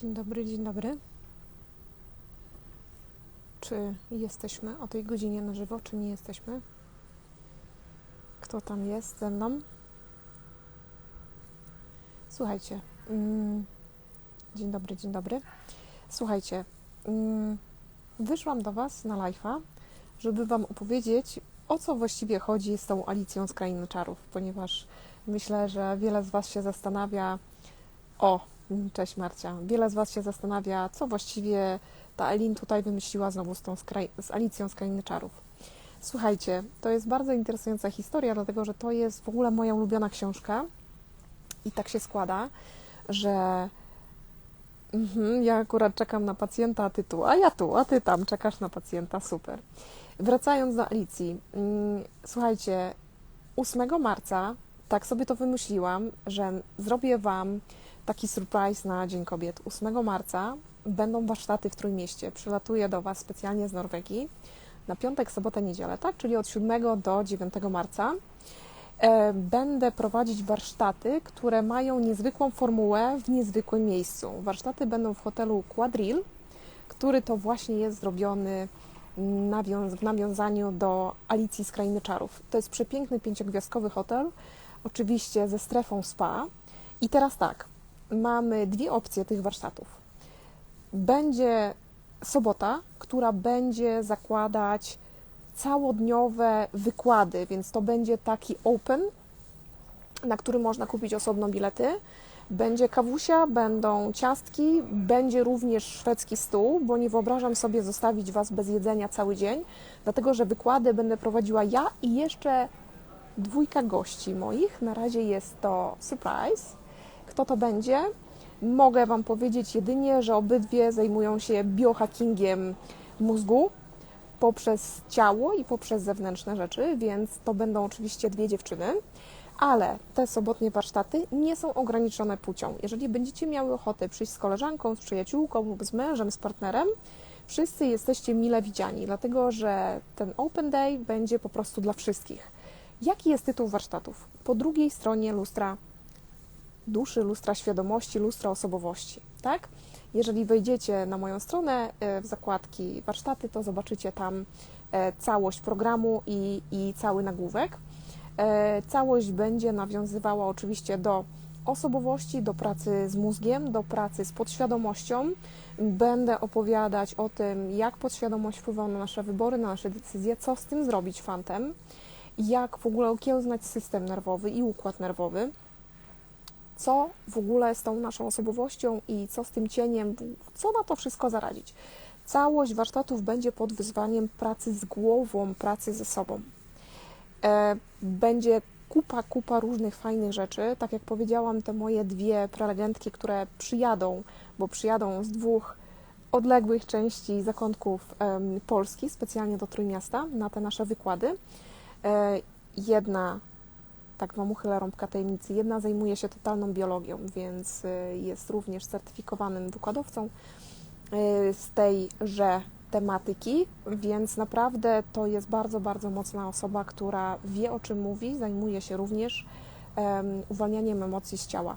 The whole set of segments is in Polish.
Dzień dobry, dzień dobry. Czy jesteśmy o tej godzinie na żywo, czy nie jesteśmy? Kto tam jest ze mną? Słuchajcie. Mm, dzień dobry, dzień dobry. Słuchajcie, mm, wyszłam do Was na live'a, żeby Wam opowiedzieć, o co właściwie chodzi z tą Alicją z Krainy Czarów, ponieważ myślę, że wiele z Was się zastanawia, o, cześć Marcia, wiele z Was się zastanawia, co właściwie ta Elin tutaj wymyśliła znowu z, tą z, kraj- z Alicją z Krainy Czarów. Słuchajcie, to jest bardzo interesująca historia, dlatego że to jest w ogóle moja ulubiona książka. I tak się składa, że mhm, ja akurat czekam na pacjenta, a ty tu, a ja tu, a ty tam czekasz na pacjenta, super. Wracając do Alicji, mm, słuchajcie, 8 marca tak sobie to wymyśliłam, że zrobię Wam taki surprise na Dzień Kobiet. 8 marca będą warsztaty w Trójmieście. Przylatuję do Was specjalnie z Norwegii na piątek, sobotę, niedzielę, tak? Czyli od 7 do 9 marca. E, Będę prowadzić warsztaty, które mają niezwykłą formułę w niezwykłym miejscu. Warsztaty będą w hotelu Quadrille, który to właśnie jest zrobiony w nawiązaniu do Alicji z Krainy Czarów. To jest przepiękny pięciogwiazdkowy hotel, oczywiście ze strefą spa. I teraz tak, mamy dwie opcje tych warsztatów. Będzie sobota, która będzie zakładać całodniowe wykłady, więc to będzie taki open, na który można kupić osobno bilety. Będzie kawusia, będą ciastki, będzie również szwedzki stół, bo nie wyobrażam sobie zostawić Was bez jedzenia cały dzień, dlatego że wykłady będę prowadziła ja i jeszcze dwójka gości moich. Na razie jest to surprise. Kto to będzie? Mogę Wam powiedzieć jedynie, że obydwie zajmują się biohackingiem mózgu poprzez ciało i poprzez zewnętrzne rzeczy, więc to będą oczywiście dwie dziewczyny. Ale te sobotnie warsztaty nie są ograniczone płcią. Jeżeli będziecie miały ochotę przyjść z koleżanką, z przyjaciółką lub z mężem, z partnerem, wszyscy jesteście mile widziani, dlatego że ten Open Day będzie po prostu dla wszystkich. Jaki jest tytuł warsztatów? Po drugiej stronie lustra duszy, lustra świadomości, lustra osobowości, tak? Jeżeli wejdziecie na moją stronę e, w zakładki warsztaty, to zobaczycie tam e, całość programu i, i cały nagłówek. E, Całość będzie nawiązywała oczywiście do osobowości, do pracy z mózgiem, do pracy z podświadomością. Będę opowiadać o tym, jak podświadomość wpływa na nasze wybory, na nasze decyzje, co z tym zrobić fantem, jak w ogóle okiełznać system nerwowy i układ nerwowy, co w ogóle z tą naszą osobowością i co z tym cieniem, co na to wszystko zaradzić. Całość warsztatów będzie pod wyzwaniem pracy z głową, pracy ze sobą. E, Będzie kupa, kupa różnych fajnych rzeczy. Tak jak powiedziałam, te moje dwie prelegentki, które przyjadą, bo przyjadą z dwóch odległych części zakątków Polski, specjalnie do Trójmiasta, na te nasze wykłady. E, Jedna, tak Wam uchylę rąbka tajemnicy, jedna zajmuje się totalną biologią, więc e, jest również certyfikowanym wykładowcą e, z tejże tematyki, więc naprawdę to jest bardzo, bardzo mocna osoba, która wie o czym mówi, zajmuje się również em, uwalnianiem emocji z ciała.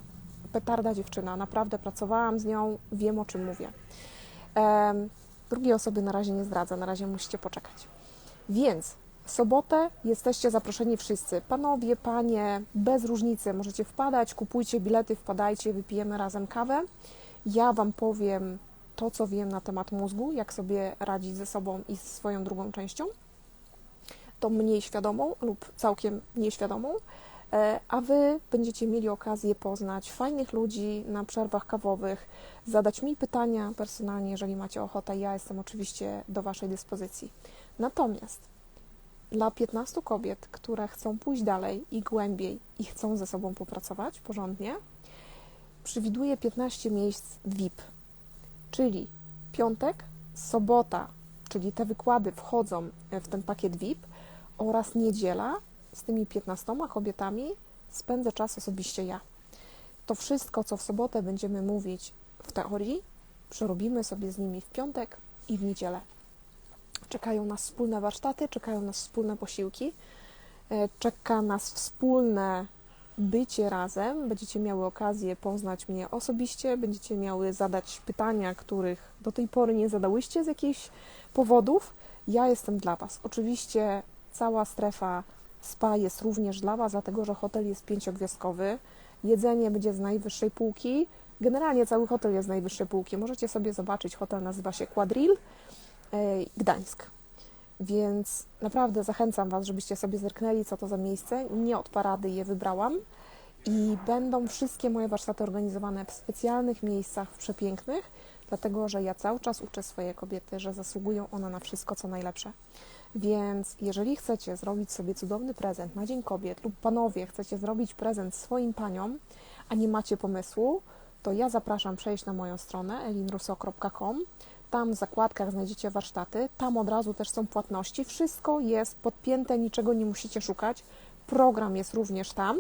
Petarda dziewczyna, naprawdę pracowałam z nią, wiem o czym mówię. Em, drugiej osoby na razie nie zdradzę, na razie musicie poczekać. Więc w sobotę jesteście zaproszeni wszyscy, panowie, panie, bez różnicy, możecie wpadać, kupujcie bilety, wpadajcie, wypijemy razem kawę. Ja Wam powiem to, co wiem na temat mózgu, jak sobie radzić ze sobą i z swoją drugą częścią, tą mniej świadomą lub całkiem nieświadomą, e, a Wy będziecie mieli okazję poznać fajnych ludzi na przerwach kawowych, zadać mi pytania personalnie, jeżeli macie ochotę. Ja jestem oczywiście do Waszej dyspozycji. Natomiast dla 15 kobiet, które chcą pójść dalej i głębiej i chcą ze sobą popracować porządnie, przewiduję 15 miejsc VIP, czyli piątek, sobota, czyli te wykłady wchodzą w ten pakiet VIP oraz niedziela z tymi 15 kobietami spędzę czas osobiście ja. To wszystko, co w sobotę będziemy mówić w teorii, przerobimy sobie z nimi w piątek i w niedzielę. Czekają nas wspólne warsztaty, czekają nas wspólne posiłki, e, czeka nas wspólne bycie razem, będziecie miały okazję poznać mnie osobiście, będziecie miały zadać pytania, których do tej pory nie zadałyście z jakichś powodów. Ja jestem dla Was. Oczywiście cała strefa spa jest również dla Was, dlatego że hotel jest pięciogwiazdkowy. Jedzenie będzie z najwyższej półki. Generalnie cały hotel jest z najwyższej półki. Możecie sobie zobaczyć, hotel nazywa się Quadril Gdańsk. Więc naprawdę zachęcam Was, żebyście sobie zerknęli, co to za miejsce. Nie od parady je wybrałam. I będą wszystkie moje warsztaty organizowane w specjalnych miejscach, w przepięknych, dlatego że ja cały czas uczę swoje kobiety, że zasługują one na wszystko, co najlepsze. Więc jeżeli chcecie zrobić sobie cudowny prezent na Dzień Kobiet lub panowie chcecie zrobić prezent swoim paniom, a nie macie pomysłu, to ja zapraszam przejść na moją stronę elinruso.com. Tam w zakładkach znajdziecie warsztaty, tam od razu też są płatności. Wszystko jest podpięte, niczego nie musicie szukać. Program jest również tam.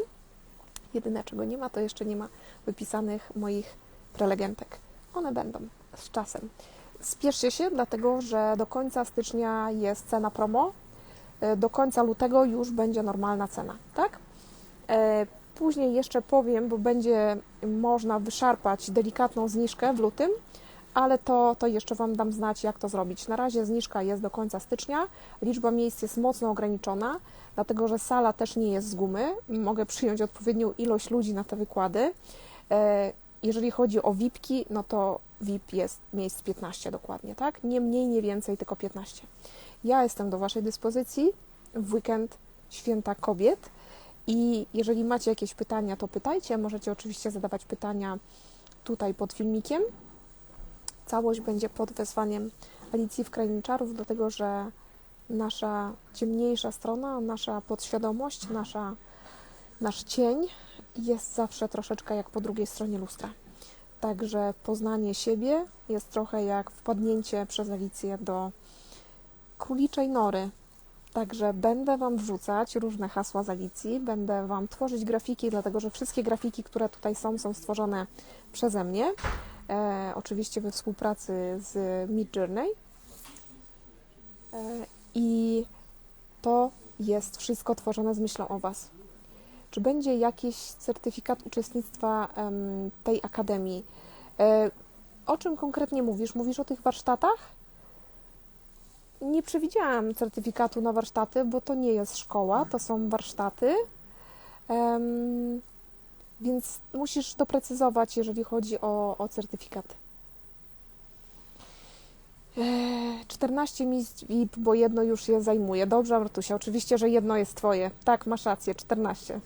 Jedyne, czego nie ma, to jeszcze nie ma wypisanych moich prelegentek. One będą z czasem. Spieszcie się, dlatego że do końca stycznia jest cena promo. E, do końca lutego już będzie normalna cena, tak? E, później jeszcze powiem, bo będzie można wyszarpać delikatną zniżkę w lutym, ale to, to jeszcze Wam dam znać, jak to zrobić. Na razie zniżka jest do końca stycznia, liczba miejsc jest mocno ograniczona, dlatego że sala też nie jest z gumy. Mogę przyjąć odpowiednią ilość ludzi na te wykłady. E, jeżeli chodzi o VIPki, no to VIP jest miejsc 15 dokładnie, tak? Nie mniej, nie więcej, tylko 15. Ja jestem do Waszej dyspozycji w weekend Święta Kobiet i jeżeli macie jakieś pytania, to pytajcie. Możecie oczywiście zadawać pytania tutaj pod filmikiem. Całość będzie pod wezwaniem Alicji w Krainie Czarów, dlatego że nasza ciemniejsza strona, nasza podświadomość, nasza, nasz cień jest zawsze troszeczkę jak po drugiej stronie lustra. Także poznanie siebie jest trochę jak wpadnięcie przez Alicję do króliczej nory. Także będę Wam wrzucać różne hasła z Alicji, będę Wam tworzyć grafiki, dlatego że wszystkie grafiki, które tutaj są, są stworzone przeze mnie. E, oczywiście we współpracy z Midjourney. E, I to jest wszystko tworzone z myślą o Was. Czy będzie jakiś certyfikat uczestnictwa tej akademii? E, o czym konkretnie mówisz? Mówisz o tych warsztatach? Nie przewidziałam certyfikatu na warsztaty, bo to nie jest szkoła, to są warsztaty. Więc musisz doprecyzować, jeżeli chodzi o, o certyfikaty. 14 miejsc VIP, bo jedno już je zajmuje. Dobrze, Martusia, oczywiście, że jedno jest Twoje. Tak, masz rację, 14.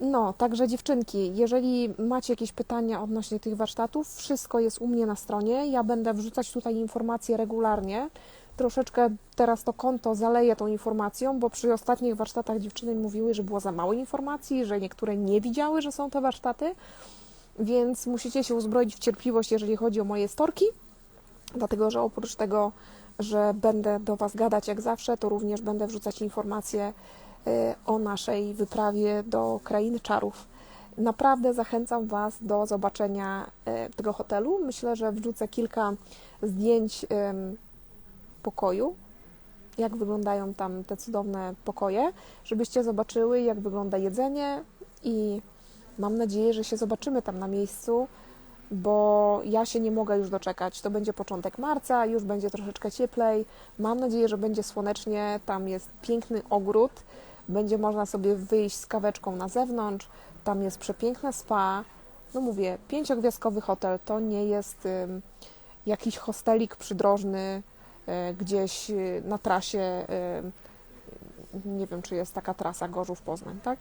No, także dziewczynki, jeżeli macie jakieś pytania odnośnie tych warsztatów, wszystko jest u mnie na stronie. Ja będę wrzucać tutaj informacje regularnie. Troszeczkę teraz to konto zaleję tą informacją, bo przy ostatnich warsztatach dziewczyny mówiły, że było za mało informacji, że niektóre nie widziały, że są te warsztaty, więc musicie się uzbroić w cierpliwość, jeżeli chodzi o moje storki, dlatego że oprócz tego, że będę do Was gadać jak zawsze, to również będę wrzucać informacje Y, o naszej wyprawie do krainy czarów. Naprawdę zachęcam Was do zobaczenia y, tego hotelu. Myślę, że wrzucę kilka zdjęć pokoju, jak wyglądają tam te cudowne pokoje, żebyście zobaczyły, jak wygląda jedzenie i mam nadzieję, że się zobaczymy tam na miejscu, bo ja się nie mogę już doczekać. To będzie początek marca, już będzie troszeczkę cieplej. Mam nadzieję, że będzie słonecznie. Tam jest piękny ogród będzie można sobie wyjść z kaweczką na zewnątrz, tam jest przepiękne spa. No mówię, pięciogwiazdkowy hotel to nie jest y, jakiś hostelik przydrożny gdzieś y, na trasie. Y, nie wiem, czy jest taka trasa Gorzów-Poznań, tak?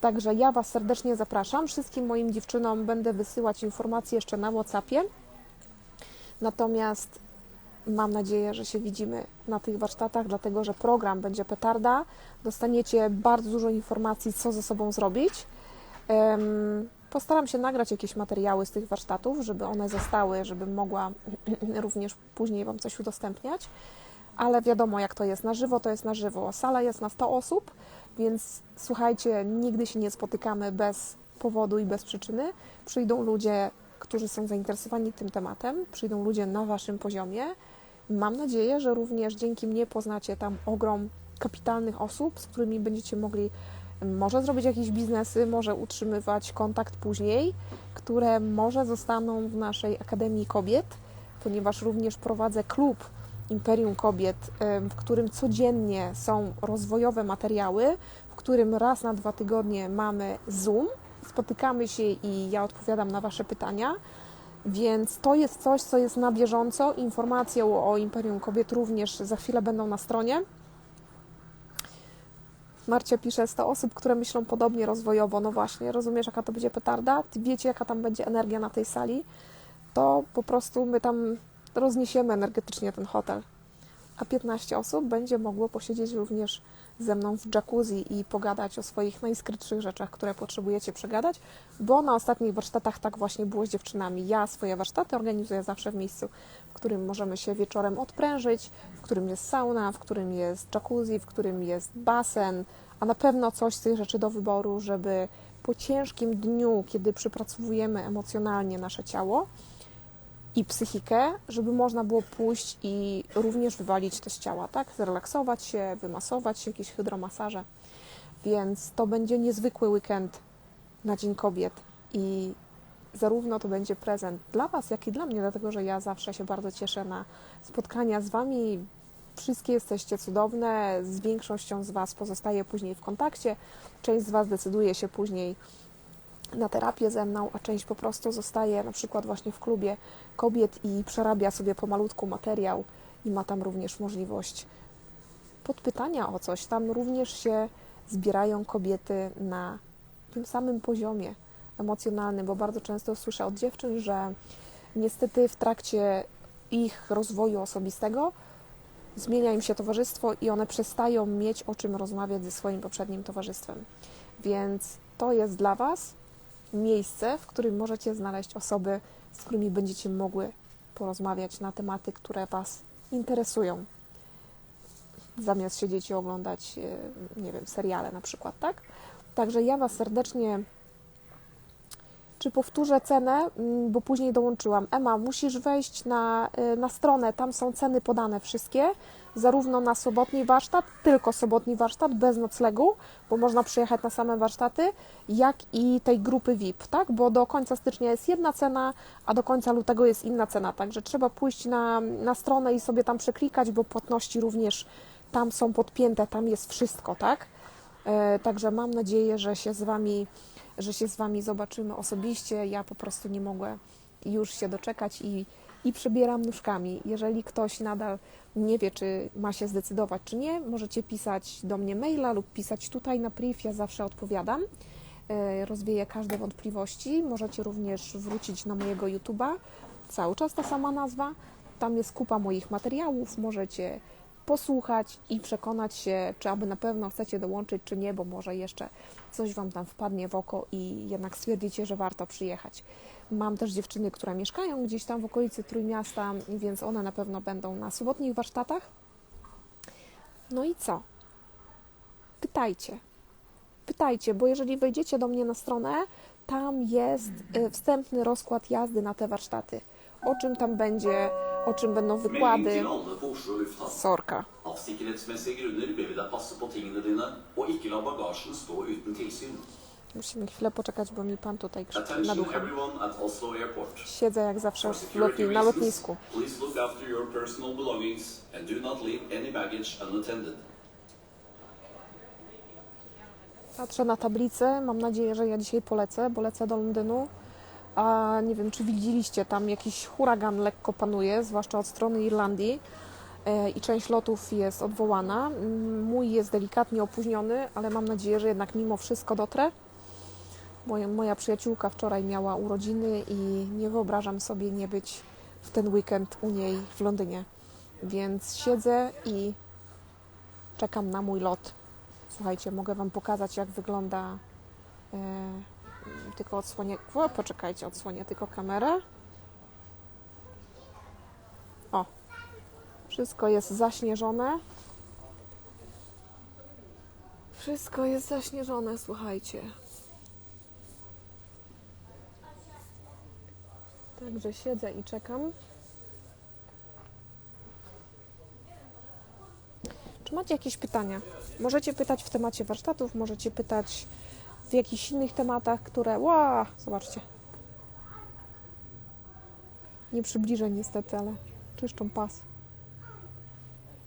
Także ja Was serdecznie zapraszam. Wszystkim moim dziewczynom będę wysyłać informacje jeszcze na WhatsAppie. Natomiast Mam nadzieję, że się widzimy na tych warsztatach, dlatego że program będzie petarda. Dostaniecie bardzo dużo informacji, co ze sobą zrobić. Postaram się nagrać jakieś materiały z tych warsztatów, żeby one zostały, żebym mogła również później Wam coś udostępniać. Ale wiadomo, jak to jest na żywo, to jest na żywo. Sala jest na 100 osób, więc słuchajcie, nigdy się nie spotykamy bez powodu i bez przyczyny. Przyjdą ludzie, którzy są zainteresowani tym tematem, przyjdą ludzie na Waszym poziomie Mam nadzieję, że również dzięki mnie poznacie tam ogrom kapitalnych osób, z którymi będziecie mogli może zrobić jakieś biznesy, może utrzymywać kontakt później, które może zostaną w naszej Akademii Kobiet, ponieważ również prowadzę klub Imperium Kobiet, w którym codziennie są rozwojowe materiały, w którym raz na dwa tygodnie mamy Zoom, spotykamy się i ja odpowiadam na Wasze pytania. Więc to jest coś, co jest na bieżąco. Informacje o Imperium Kobiet również za chwilę będą na stronie. Marcia pisze 100 osób, które myślą podobnie rozwojowo. No właśnie, rozumiesz, jaka to będzie petarda? Ty wiecie, jaka tam będzie energia na tej sali? To po prostu my tam rozniesiemy energetycznie ten hotel. A 15 osób będzie mogło posiedzieć również ze mną w jacuzzi i pogadać o swoich najskrytszych rzeczach, które potrzebujecie przegadać, bo na ostatnich warsztatach tak właśnie było z dziewczynami. Ja swoje warsztaty organizuję zawsze w miejscu, w którym możemy się wieczorem odprężyć, w którym jest sauna, w którym jest jacuzzi, w którym jest basen, a na pewno coś z tych rzeczy do wyboru, żeby po ciężkim dniu, kiedy przypracowujemy emocjonalnie nasze ciało, i psychikę, żeby można było pójść i również wywalić to z ciała, tak? Zrelaksować się, wymasować się, jakieś hydromasaże. Więc to będzie niezwykły weekend na Dzień Kobiet i zarówno to będzie prezent dla Was, jak i dla mnie, dlatego że ja zawsze się bardzo cieszę na spotkania z Wami. Wszystkie jesteście cudowne, z większością z Was pozostaję później w kontakcie. Część z Was decyduje się później na terapię ze mną, a część po prostu zostaje na przykład właśnie w klubie kobiet i przerabia sobie pomalutku materiał i ma tam również możliwość podpytania o coś. Tam również się zbierają kobiety na tym samym poziomie emocjonalnym, bo bardzo często słyszę od dziewczyn, że niestety w trakcie ich rozwoju osobistego zmienia im się towarzystwo i one przestają mieć o czym rozmawiać ze swoim poprzednim towarzystwem. Więc to jest dla Was miejsce, w którym możecie znaleźć osoby, z którymi będziecie mogły porozmawiać na tematy, które Was interesują. Zamiast siedzieć i oglądać, e, nie wiem, seriale na przykład, tak? Także ja Was serdecznie czy powtórzę cenę, mm, bo później dołączyłam. Ema, musisz wejść na, y, na stronę, tam są ceny podane wszystkie, zarówno na sobotni warsztat, tylko sobotni warsztat, bez noclegu, bo można przyjechać na same warsztaty, jak i tej grupy VIP, tak? Bo do końca stycznia jest jedna cena, a do końca lutego jest inna cena, także trzeba pójść na, na stronę i sobie tam przeklikać, bo płatności również tam są podpięte, tam jest wszystko, tak? E, także mam nadzieję, że się z Wami że się z Wami zobaczymy osobiście. Ja po prostu nie mogę już się doczekać i, i przebieram nóżkami. Jeżeli ktoś nadal nie wie, czy ma się zdecydować, czy nie, możecie pisać do mnie maila lub pisać tutaj na priv, ja zawsze odpowiadam. E, rozwieję każde wątpliwości. Możecie również wrócić na mojego YouTube'a. Cały czas ta sama nazwa. Tam jest kupa moich materiałów. Możecie posłuchać i przekonać się, czy aby na pewno chcecie dołączyć, czy nie, bo może jeszcze coś Wam tam wpadnie w oko i jednak stwierdzicie, że warto przyjechać. Mam też dziewczyny, które mieszkają gdzieś tam w okolicy Trójmiasta, więc one na pewno będą na sobotnich warsztatach. No i co? Pytajcie. Pytajcie, bo jeżeli wejdziecie do mnie na stronę, tam jest e, wstępny rozkład jazdy na te warsztaty. O czym tam będzie, o czym będą wykłady. Sorka. Av sikkerhetsmessige grunner ber vi deg passe på tingene dine, og ikke la bagasjen stå uten tilsyn. Musimy chwilę poczekać, bo mi pan tutaj krzyczy Oslo Airport. Siedzę jak zawsze w lotni, na lotnisku. Patrzę na tablicę, mam nadzieję, że ja dzisiaj polecę, bo lecę do Londynu. A nie wiem, czy widzieliście, tam jakiś huragan lekko panuje, zwłaszcza od strony Irlandii e, i część lotów jest odwołana. Mm, Mój jest delikatnie opóźniony, ale mam nadzieję, że jednak mimo wszystko dotrę. Moja, moja przyjaciółka wczoraj miała urodziny i nie wyobrażam sobie nie być w ten weekend u niej w Londynie. Więc siedzę i czekam na mój lot. Słuchajcie, mogę Wam pokazać, jak wygląda. E, tylko odsłonię. O, poczekajcie, odsłonię tylko kamerę. O, wszystko jest zaśnieżone. Wszystko jest zaśnieżone, słuchajcie. Także siedzę i czekam. Czy macie jakieś pytania? Możecie pytać w temacie warsztatów, możecie pytać w jakichś innych tematach, które. Ła! Zobaczcie. Nie przybliżę niestety, ale czyszczą pas.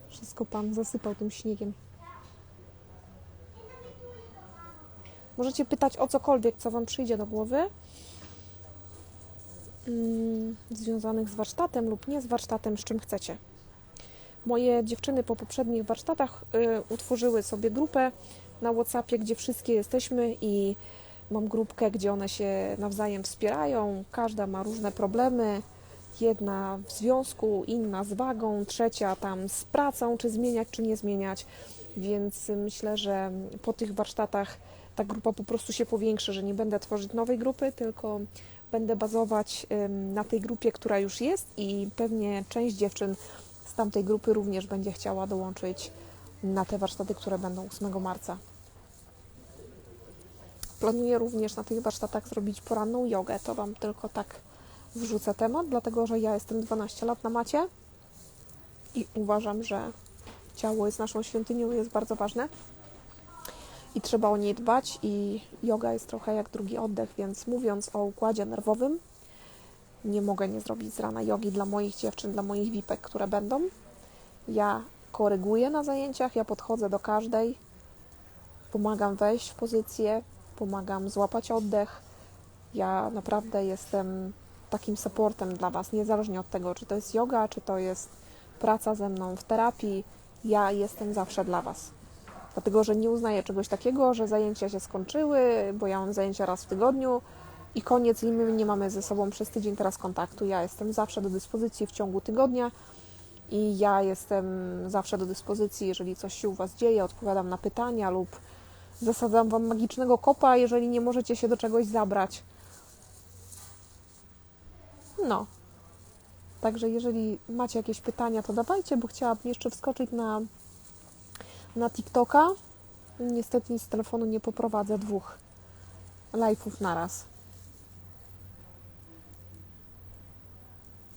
Wszystko pan zasypał tym śniegiem. Możecie pytać o cokolwiek, co Wam przyjdzie do głowy, mm, związanych z warsztatem lub nie z warsztatem, z czym chcecie. Moje dziewczyny po poprzednich warsztatach y, utworzyły sobie grupę na WhatsAppie, gdzie wszystkie jesteśmy i mam grupkę, gdzie one się nawzajem wspierają. Każda ma różne problemy. Jedna w związku, inna z wagą, trzecia tam z pracą, czy zmieniać, czy nie zmieniać. Więc myślę, że po tych warsztatach ta grupa po prostu się powiększy, że nie będę tworzyć nowej grupy, tylko będę bazować na tej grupie, która już jest i pewnie część dziewczyn z tamtej grupy również będzie chciała dołączyć na te warsztaty, które będą 8 marca. Planuję również na tych warsztatach zrobić poranną jogę. To Wam tylko tak wrzucę temat, dlatego że ja jestem 12 lat na macie i uważam, że ciało jest naszą świątynią, jest bardzo ważne i trzeba o niej dbać i yoga jest trochę jak drugi oddech, więc mówiąc o układzie nerwowym, nie mogę nie zrobić z rana jogi dla moich dziewczyn, dla moich wipek, które będą. Ja koryguję na zajęciach, ja podchodzę do każdej, pomagam wejść w pozycję, pomagam złapać oddech. Ja naprawdę jestem takim supportem dla Was, niezależnie od tego, czy to jest yoga, czy to jest praca ze mną w terapii. Ja jestem zawsze dla Was. Dlatego, że nie uznaję czegoś takiego, że zajęcia się skończyły, bo ja mam zajęcia raz w tygodniu i koniec i my nie mamy ze sobą przez tydzień teraz kontaktu. Ja jestem zawsze do dyspozycji w ciągu tygodnia i ja jestem zawsze do dyspozycji, jeżeli coś się u Was dzieje, odpowiadam na pytania lub zasadzam Wam magicznego kopa, jeżeli nie możecie się do czegoś zabrać. No. Także jeżeli macie jakieś pytania, to dawajcie, bo chciałabym jeszcze wskoczyć na, na TikToka. Niestety z telefonu nie poprowadzę dwóch live'ów naraz.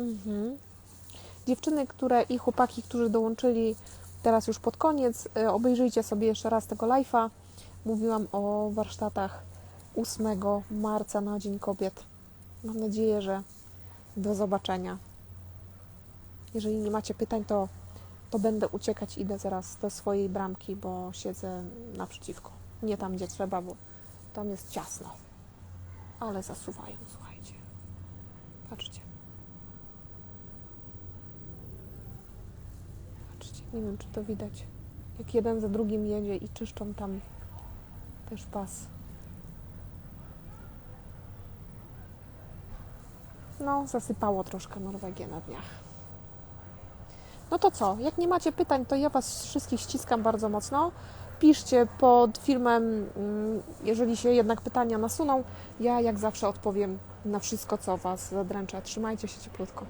Mhm. Dziewczyny, które i chłopaki, którzy dołączyli teraz już pod koniec, y, obejrzyjcie sobie jeszcze raz tego live'a. Mówiłam o warsztatach 8 marca na Dzień Kobiet. Mam nadzieję, że do zobaczenia. Jeżeli nie macie pytań, to, to będę uciekać. Idę zaraz do swojej bramki, bo siedzę naprzeciwko. Nie tam, gdzie trzeba, bo tam jest ciasno. Ale zasuwają, słuchajcie. Patrzcie. Patrzcie, nie wiem, czy to widać. Jak jeden za drugim jedzie i czyszczą tam też pas. No, zasypało troszkę Norwegię na dniach. No to co? Jak nie macie pytań, to ja Was wszystkich ściskam bardzo mocno. Piszcie pod filmem, mm, jeżeli się jednak pytania nasuną. Ja jak zawsze odpowiem na wszystko, co Was zadręcza. Trzymajcie się cieplutko.